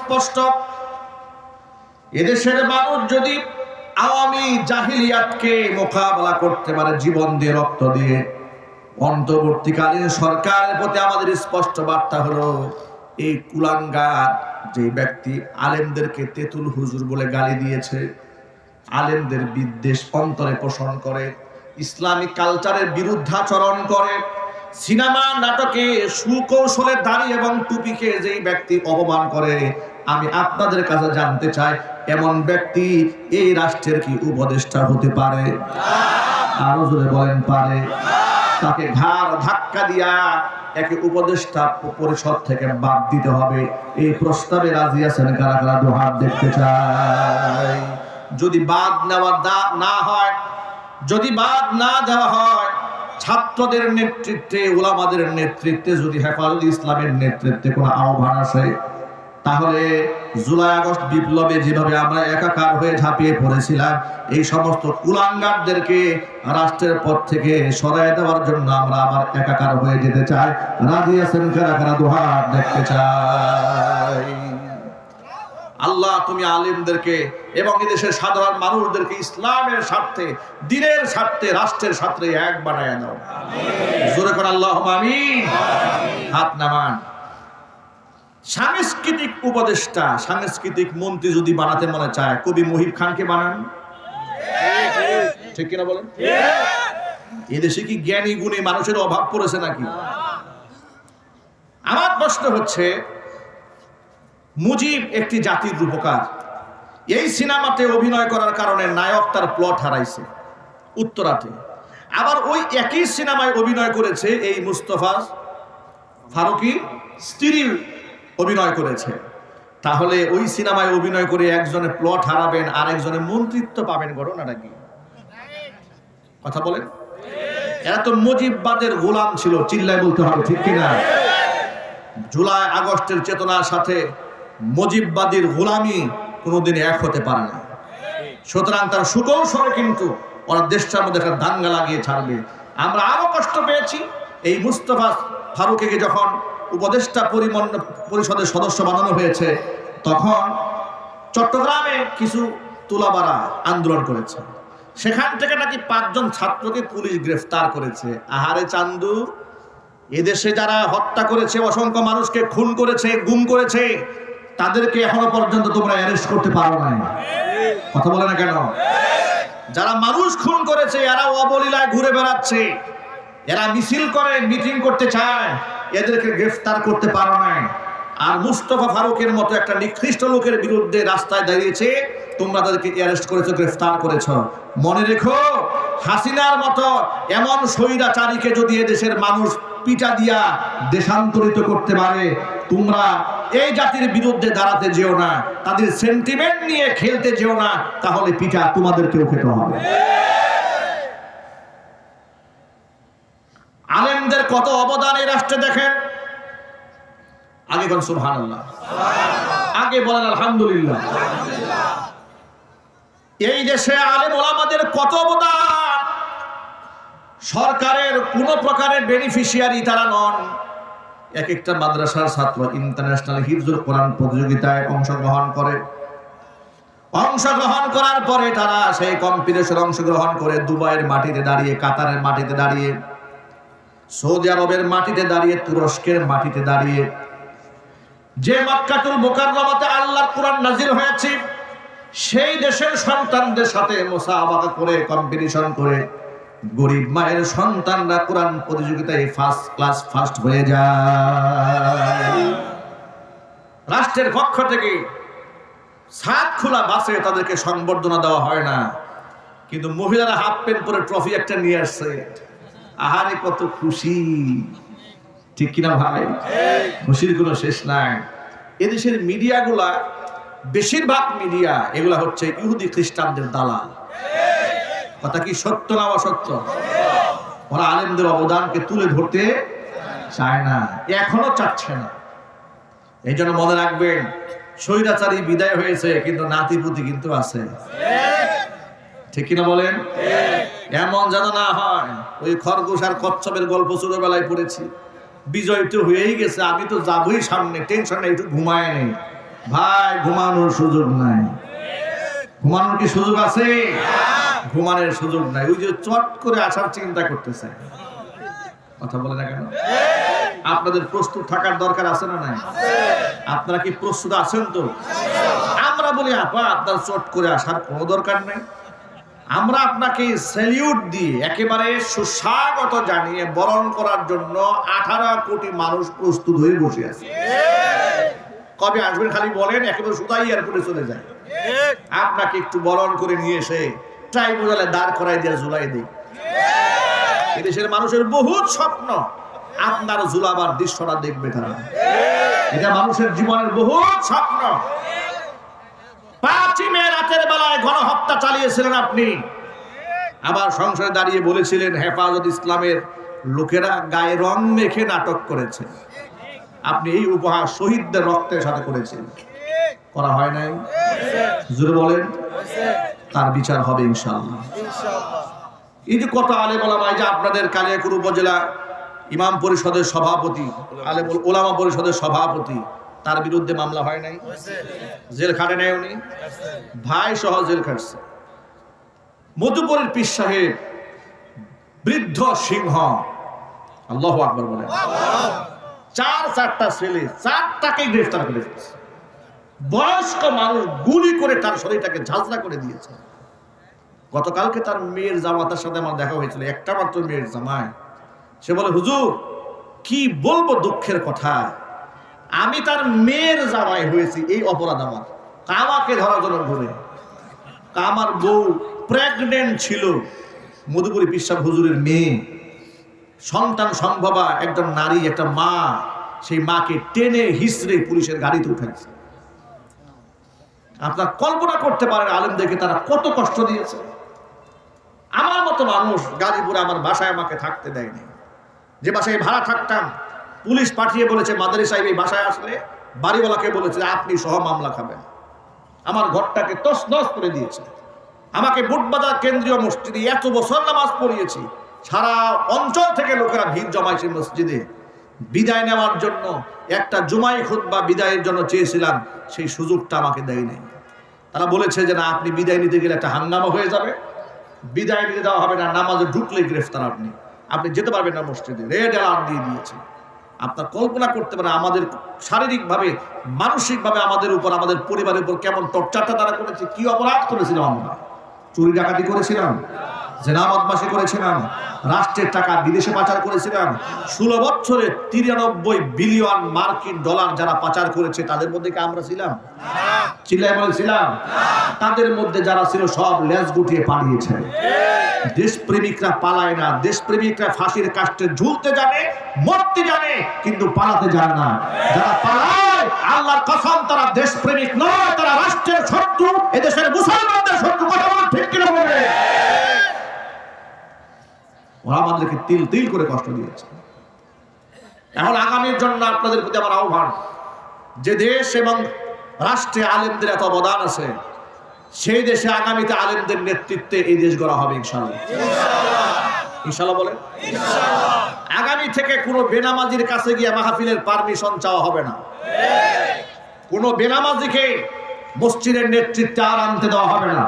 স্পষ্ট। এদেশের মানুষ যদি আওয়ামী জাহিলিয়াতকে মোকাবেলা করতে পারে জীবন দিয়ে রক্ত দিয়ে, অন্তর্বর্তীকালীন সরকারের প্রতি আমাদের স্পষ্ট বার্তা হলো, এই কুলাঙ্গার যে ব্যক্তি আলেমদেরকে তেতুল হুজুর বলে গালি দিয়েছে, আলেমদের বিদ্বেষ অন্তরে পোষণ করে, ইসলামিক কালচারের বিরুদ্ধাচরণ করে সিনেমা, নাটকে সুকৌশলে দাড়ি এবং টুপিকে যেই ব্যক্তি অপমান করে, আমি আপনাদের কাছে জানতে চাই, এমন ব্যক্তি এই রাষ্ট্রের কি উপদেষ্টা হতে পারে? আরও জোরে বলেন, পারে। তাকে ঘাড় ধাক্কা দিয়া একে উপদেষ্টা পরিষদ থেকে বাদ দিতে হবে। এই প্রস্তাবে রাজি আছেন কারা কারা? দোহাত দেখতে চাই। যদি বাদ নেওয়া না হয়, যদি বাদ না দেওয়া হয় ছাত্রদের নেতৃত্বে ওলামাদের নেতৃত্বে যদি হেফাজত ইসলামের নেতৃত্বে কোনো আহ্বান আসে, তাহলে জুলাই আগস্ট বিপ্লবে যেভাবে আমরা একাকার হয়ে ঝাঁপিয়ে পড়েছিলাম, এই সমস্ত কুলাঙ্গারদেরকে রাষ্ট্রের পর থেকে সরাই দেওয়ার জন্য আমরা আবার একাকার হয়ে যেতে চাই। রাজি আছেন দুহাত দেখতে চাই? আল্লাহ তুমি আলিমদেরকে এবং এদেশের সাধারণ মানুষদেরকে ইসলামের স্বার্থে দিনের স্বার্থে রাষ্ট্রের স্বার্থে এক বানায় দাও জোরে করে আল্লাহ আমিন। হাত নামান। সাংস্কৃতিক উপদেষ্টা সাংস্কৃতিক মন্ত্রী যদি বানাতে মনে চায় কবি মহিব খানকে বানান। ঠিক কিনা বলেন? এদেশে কি জ্ঞানী গুণী মানুষের অভাব পড়েছে নাকি? আমার প্রশ্ন হচ্ছে মুজিব একটি জাতির রূপকার। এই সিনেমাতে অভিনয় করার কারণে নায়ক তার প্লট হারাইছে। উত্তরাতে। আবার ওই একই সিনেমায় অভিনয় করেছে এই মুস্তফা ফারুকি স্ত্রী অভিনয় করেছে। তাহলে ওই সিনেমায় অভিনয় করে একজনে প্লট হারাবেন আর একজনে মন্ত্রিত্ব পাবেন ঘটনাটা কি? কথা বলেন। এরা তো মুজিববাদের গোলাম ছিল, চিল্লায় বলতে হবে, ঠিক কিনা? জুলাই আগস্টের চেতনার সাথে মুজিববাদীর গোলামি কোনোদিন এক হতে পারে না। সুতরাং তার সুকৌশলে কিন্তু ওরা দেশটার মধ্যে একটা দাঙ্গা লাগিয়ে ছাড়বে। আমরা আরও কষ্ট পেয়েছি। এই মুস্তফা ফারুকে যখন উপদেষ্টা পরিমণ্ড পরিষদের সদস্য বানানো হয়েছে, তখন চট্টগ্রামে কিছু তুলাবাড়া আন্দোলন করেছে। সেখান থেকে নাকি পাঁচজন ছাত্রকে পুলিশ গ্রেফতার করেছে। আহারে চান্দু, এদেশে যারা হত্যা করেছে, অসংখ্য মানুষকে খুন করেছে, গুম করেছে তাদেরকে এখনও পর্যন্ত তোমরা অ্যারেস্ট করতে পারো নাই। কথা বলে না কেন? যারা মানুষ খুন করেছে, এরা অবলীলায় ঘুরে বেড়াচ্ছে। এরা মিছিল করে মিটিং করতে চায়। এদেরকে গ্রেফতার করতে পারো নাই। আর মুস্তফা ফারুকের মতো একটা নিকৃষ্ট লোকের বিরুদ্ধে রাস্তায় দাঁড়িয়েছে, তোমরা তাদেরকে অ্যারেস্ট করেছ, গ্রেফতার করেছ। মনে রেখো, হাসিনার মতো এমন স্বৈরাচারীকে যদি এদেশের মানুষ পিটা দিয়া দেশান্তরিত করতে পারে। তোমরা এই জাতির বিরুদ্ধে দাঁড়াতে যেও না, তাদের সেন্টিমেন্ট নিয়ে খেলতে যেও না, তাহলে পিঠা তোমাদেরকেও খেতে হবে। আলেমদের কত অবদান এই রাষ্ট্রে দেখেন? আগে কোন সুবহান আগে বলেন, আলহামদুলিল্লাহ। এই দেশে আলেম ওলামাদের কত অবদান? সরকারের কোন প্রকারের বেনিফিশিয়ারি তারা নন। এক একটা মাদ্রাসার ছাত্র ইন্টারন্যাশনাল হিফজুল কোরআন প্রতিযোগিতায় অংশগ্রহণ করে। অংশগ্রহণ করার পরে তারা সেই কম্পিটিশন অংশগ্রহণ করে দুবাইয়ের মাটিতে দাঁড়িয়ে, কাতারের মাটিতে দাঁড়িয়ে, সৌদি আরবের মাটিতে দাঁড়িয়ে, তুরস্কের মাটিতে দাঁড়িয়ে। যে মক্কাতুল মোকাররমাতে আল্লাহর কোরআন নাজির হয়েছে, সেই দেশের সন্তানদের সাথে মোসাবাকা করে কম্পিটিশন করে। গরিব মায়ের সন্তানরা কোরআন প্রতিযোগিতায় ফার্স্ট ক্লাস ফার্স্ট হয়ে যায়। রাষ্ট্রের পক্ষ থেকে সাত খোলা বাসে তাদেরকে সংবর্ধনা দেওয়া হয় না। কিন্তু মহিলারা হাফ প্যান্ট পরে ট্রফি একটা নিয়ে আসছে। আহারে কত খুশি। ঠিক কিনা ভাই? খুশির কোনো শেষ নাই। এদেশের মিডিয়াগুলা বেশিরভাগ মিডিয়া এগুলা হচ্ছে ইহুদি খ্রিস্টানদের দালাল। কথা কি সত্য না অসত্য? ওরা আলেমদের অবদানকে তুলে ধরতে চায় না, এখনও চাচ্ছে না। এই জন্য মনে রাখবেন, স্বৈরাচারী বিদায় হয়েছে, কিন্তু নাতিপুতি কিন্তু আছে। ঠিক কিনা বলেন? এমন যেন না হয়, ওই খরগোশ আর কচ্ছপের গল্প ছোটবেলায় পড়েছি। বিজয় তো হয়েই গেছে, আমি তো যাবই সামনে, টেনশন নেই, একটু ঘুমায় নেই। ভাই, ঘুমানোর সুযোগ নাই। ঘুমানোর কি সুযোগ আছে? ঘুমানোর সুযোগ নাই। ওই যে চট করে আসার চিন্তা করতেছে। কথা বলে না কেন? আপনাদের প্রস্তুত থাকার দরকার আছে না নাই? আপনারা কি প্রস্তুত আছেন তো? আমরা বলি, আপা, আপনার চট করে আসার কোনো দরকার নেই। আমরা আপনাকে স্যালিউট দিয়ে একেবারে সুস্বাগত জানিয়ে বরণ করার জন্য আঠারো কোটি মানুষ প্রস্তুত হয়ে বসে আছে। কবে আসবেন খালি বলেন, একেবারে সুতাই এয়ারপোর্টে চলে যায়। আপনাকে একটু বরণ করে নিয়ে এসে ট্রাইব্যুনালে দাঁড় করাই দিয়ে ঝুলাই দিই। এদেশের মানুষের বহুত স্বপ্ন, আপনার জুলাবার দৃশ্যটা দেখবে তারা। এটা মানুষের জীবনের বহুত স্বপ্ন। রাতের বেলায় চালিয়েছিলেন আপনি। আবার দাঁড়িয়ে বলেছিলেন, হেফাজত ইসলামের লোকেরা গায়ে রং মেখে নাটক করেছে। আপনি এই উপহার শহীদদের রক্তের সাথে করেছেন। করা হয় নাই? জুড়ে বলেন। তার বিচার হবে ইনশাআল্লাহ। এই যে কত আলেম ওলামা, এই যে আপনাদের কালিয়াকুর উপজেলা ইমাম পরিষদের সভাপতি আলেম ওলামা পরিষদের সভাপতি, তার বিরুদ্ধে মামলা হয় নাই? জেল খাটে নেয় উনি? ভাই সহ জেল খাটছে। মধুপুরের পীর সাহেব বৃদ্ধ সিংহ। আল্লাহ আকবর বলেন। চার, চারটা ছেলে চারটাকে গ্রেফতার করে ফেলেছে। বয়স্ক মানুষ গুলি করে তার শরীরটাকে ঝাঁঝরা করে দিয়েছে। গতকালকে তার মেয়ের জামাতার সাথে আমার দেখা হয়েছিল, একটা মাত্র মেয়ের জামাই। সে বলে, হুজুর, কি বলব দুঃখের কথা? আমি তার মেয়ের জামাই হয়েছি, এই অপরাধ আমার। কামাকে ধরার জন্য ঘুরে। আমার বউ প্রেগনেন্ট ছিল। মধুপুরী বিশ্বাস হুজুরের মেয়ে। সন্তান সম্ভবা একজন নারী, একটা মা। সেই মাকে টেনে হিসড়ে পুলিশের গাড়িতে উঠাইছে। আপনার কল্পনা করতে পারেন আলেমদেরকে তারা কত কষ্ট দিয়েছে। আমার মতো মানুষ গাজীপুরে আমার বাসায় আমাকে থাকতে দেয়নি। যে বাসায় ভাড়া থাকতাম, পুলিশ পাঠিয়ে বলেছে মাদারি সাহেব এই বাসায় আসলে বাড়িওয়ালাকে বলেছে, আপনি সহ মামলা খাবেন। আমার ঘরটাকে তসনস করে দিয়েছে। আমাকে বুটবাজার কেন্দ্রীয় মসজিদে এত বছর নামাজ পড়িয়েছি, সারা অঞ্চল থেকে লোকেরা ভিড় জমাইছে মসজিদে। বিদায় নেওয়ার জন্য, একটা জুমাই খুতবা বিদায়ের জন্য চেয়েছিলাম, সেই সুযোগটা আমাকে দেয় নাই তারা বলেছে যে, না, আপনি বিদায় নিতে গেলে একটা হাঙ্গামা হয়ে যাবে। বিদায় নিতে দেওয়া হবে না, নামাজে ঢুকলে গ্রেফতার আপনি। আপনি যেতে পারবেন না মসজিদে। রেড অ্যালার্ট দিয়ে দিয়েছে। আপনার কল্পনা করতে পারে আমাদের শারীরিকভাবে, মানসিকভাবে আমাদের উপর, আমাদের পরিবারের উপর কেমন টর্চারটা তারা করেছে, কি অপরাধ করেছিলাম আমরা? চুরি ডাকাতি করেছিলাম? জেনা বদমাসি করেছিলাম, রাষ্ট্রের টাকা বিদেশে পাচার করেছিলাম, ষোলো বছরে তিরানব্বই বিলিয়ন মার্কিন ডলার যারা পাচার করেছে, তাদের মধ্যে কি আমরা ছিলাম? চিল্লায় বলেছিলাম তাদের মধ্যে যারা ছিল সব লেজ গুটিয়ে পালিয়েছে। দেশপ্রেমিকরা পালায় না, দেশপ্রেমিকরা ফাঁসির কাষ্টে ঝুলতে জানে, মরতে জানে, কিন্তু পালাতে জানে না। যারা পালায়, আল্লাহর কসম, তারা দেশপ্রেমিক নয়, তারা রাষ্ট্রের শত্রু, এদেশের মুসলমানদের শত্রু, কথা বলা ঠিক কিনা বলে ওরা আমাদেরকে তিল তিল করে কষ্ট দিয়েছে। এখন আগামীর জন্য আপনাদের প্রতি আমার আহ্বান যে দেশ এবং রাষ্ট্রে আলেমদের এত অবদান আছে সেই দেশে আগামীতে আলেমদের নেতৃত্বে এই দেশ গড়া হবে ইনশাল্লাহ ইনশাল্লাহ বলেন? আগামী থেকে কোনো বেনামাজির কাছে গিয়ে মাহফিলের পারমিশন চাওয়া হবে না। কোনো বেনামাজিকে মসজিদের নেতৃত্বে আর আনতে দেওয়া হবে না।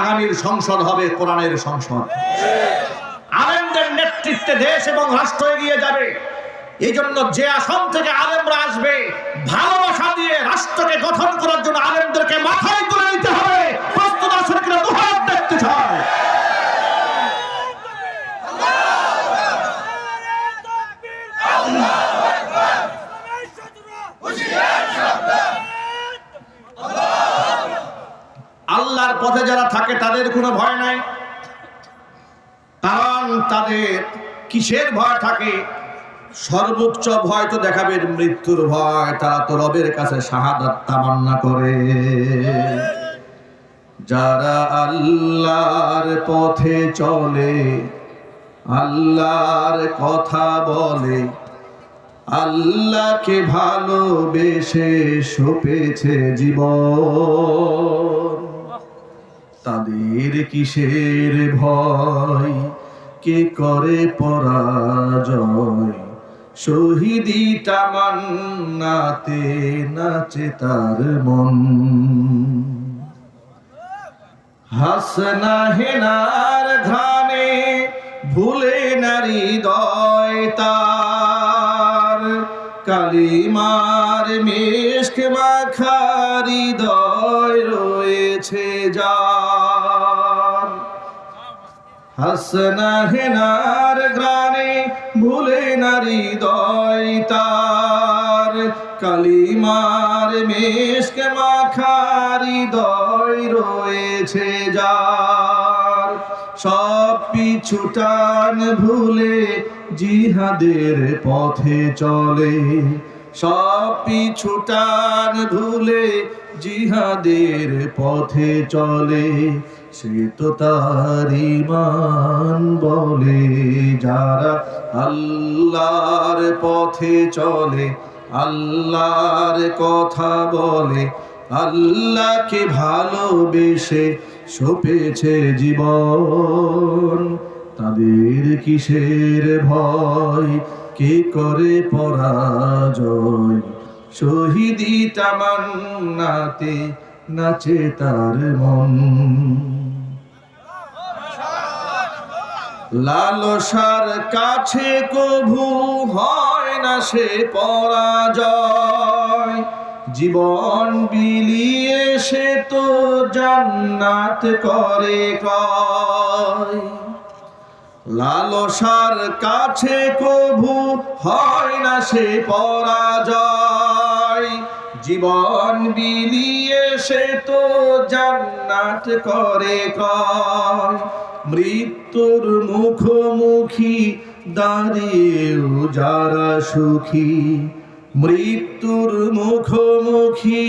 আগামীর সংসদ হবে কোরআনের সংসদ। নেতৃত্বে দেশ এবং রাষ্ট্র এগিয়ে যাবে। এই জন্য যে আসন থেকে আলেমরা আসবে, ভালোবাসা দিয়ে রাষ্ট্রকে গঠন করার জন্য আলেমদেরকে মাথায় তুলে নিতে হবে। প্রস্তুত আছেন কিনা দুহাত দেখতে চায় আল্লাহর পথে যারা থাকে, তাদের কোনো ভয় নাই। কারণ তাদের কিসের ভয় থাকে? সর্বোচ্চ ভয় তো দেখাবেন মৃত্যুর ভয়, তারা তো রবের কাছে শাহাদাত তামান্না করে। যারা আল্লাহর পথে চলে, আল্লাহর কথা বলে, আল্লাহকে ভালোবেসে সপেছে জীবন, তাদের কিসের ভয়? কে করে পরাজয়? শহীদি তামান্নাতে নাচে তার মন। হাসনা হেনার ঘানে ভুলে নারী দয় তার। কালিমার মেশক মাখারি দয় রয়েছে যার। হাসনা হেনার গ্রানে ভুলে নারী দয় তার। কালিমার মেশক মাখারি দয় রয়েছে যার। সব পিছুটান ভুলে জিহাদের পথে চলে। সব পিছুটান ভুলে জিহাদের পথে চলে। সে তো তার ইমান বলে, যারা আল্লাহর পথে চলে, আল্লাহর কথা বলে, আল্লাহকে ভালোবেসে সপেছে জীবন। তাদের কিসের ভয়? কে করে পরাজয়? শহীদি তামান্নাতে নাচে তার মন। লালসার কাছে কভু হয় না সে পরাজয়। জীবন বিলিয়ে সে তো জান্নাত করে ক্রয়। লালসার কাছে কভু হয় না সে পরাজয়। জীবন বিলিয়ে সে তো জান্নাত করে কয়। মৃত্যুর মুখোমুখি দাঁড়িয়েও যারা সুখী। মৃত্যুর মুখোমুখি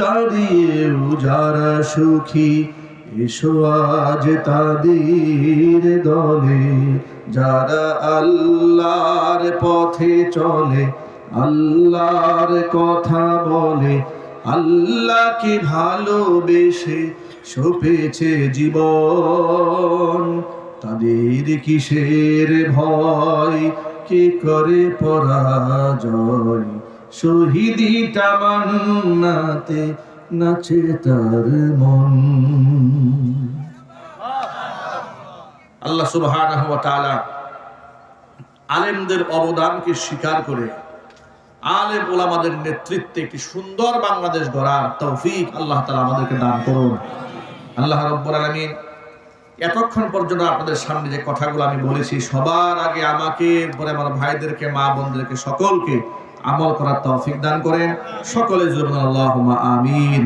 দাঁড়িয়েও যারা সুখী, এসো আজ তাদের দলে। যারা আল্লাহর পথে চলে আল্লাহর কথা বলে আল্লাহকে ভালোবেসে সপেছে জীবন? তাদের কিসের ভয়? কে করে পরাজয়? শহীদি তামান্নাতে নাচে তার মন। আল্লাহ সুবহানাহু ওয়া তাআলা আলেমদের অবদানকে স্বীকার করে আলেম ওলামাদের নেতৃত্বে একটি সুন্দর বাংলাদেশ গড়ার তৌফিক আল্লাহ তালা আমাদেরকে দান করুন। আল্লাহ রব্বুল আলমিন এতক্ষণ পর্যন্ত আপনাদের সামনে যে কথাগুলো আমি বলেছি, সবার আগে আমাকে পরে আমার ভাইদেরকে, মা বোনদেরকে, সকলকে আমল করার তৌফিক দান করেন। সকলে জন্য আল্লাহ আমিন।